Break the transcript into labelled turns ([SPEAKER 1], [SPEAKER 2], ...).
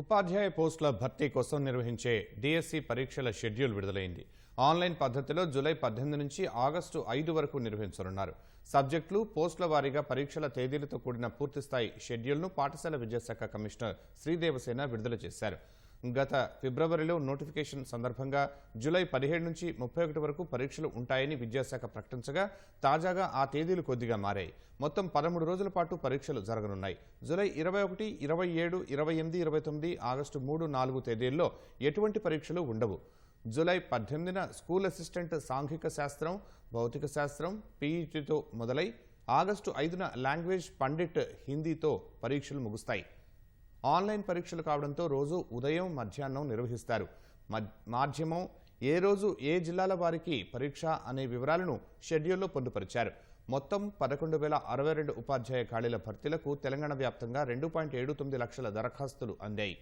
[SPEAKER 1] ఉపాధ్యాయ పోస్టుల భర్తీ కోసం నిర్వహించే డిఎస్సి పరీక్షల షెడ్యూల్ విడుదలైంది. ఆన్లైన్ పద్ధతిలో జూలై పద్దెనిమిది నుంచి ఆగస్టు ఐదు వరకు నిర్వహించనున్నారు. సబ్జెక్టులు పోస్టుల వారీగా పరీక్షల తేదీలతో కూడిన పూర్తిస్థాయి షెడ్యూల్ను పాఠశాల విద్యాశాఖ కమిషనర్ శ్రీదేవసేన విడుదల చేశారు. గత ఫిబ్రవరిలో నోటిఫికేషన్ సందర్భంగా జూలై పదిహేడు నుంచి ముప్పై ఒకటి వరకు పరీక్షలు ఉంటాయని విద్యాశాఖ ప్రకటించగా తాజాగా ఆ తేదీలు కొద్దిగా మారాయి. మొత్తం పదమూడు రోజుల పాటు పరీక్షలు జరగనున్నాయి. జూలై ఇరవై ఒకటి ఇరవై ఏడు ఇరవై ఎనిమిది ఇరవై తొమ్మిది ఆగస్టు మూడు నాలుగు తేదీల్లో ఎటువంటి పరీక్షలు ఉండవు. జూలై పద్దెనిమిదిన స్కూల్ అసిస్టెంట్ సాంఘిక శాస్త్రం భౌతిక శాస్త్రం పీఈటీతో మొదలై ఆగస్టు ఐదున లాంగ్వేజ్ పండిట్ హిందీతో పరీక్షలు ముగుస్తాయి. ఆన్లైన్ పరీక్షలు కావడంతో రోజు ఉదయం మధ్యాహ్నం నిర్వహిస్తారు. మాధ్యమం ఏ రోజు ఏ జిల్లాల వారికి పరీక్ష అనే వివరాలను షెడ్యూల్లో పొందుపరిచారు. మొత్తం పదకొండు వేల అరవై రెండు ఉపాధ్యాయ ఖాళీల భర్తీలకు తెలంగాణ వ్యాప్తంగా రెండు పాయింట్ ఏడు తొమ్మిది లక్షల దరఖాస్తులు అందాయి.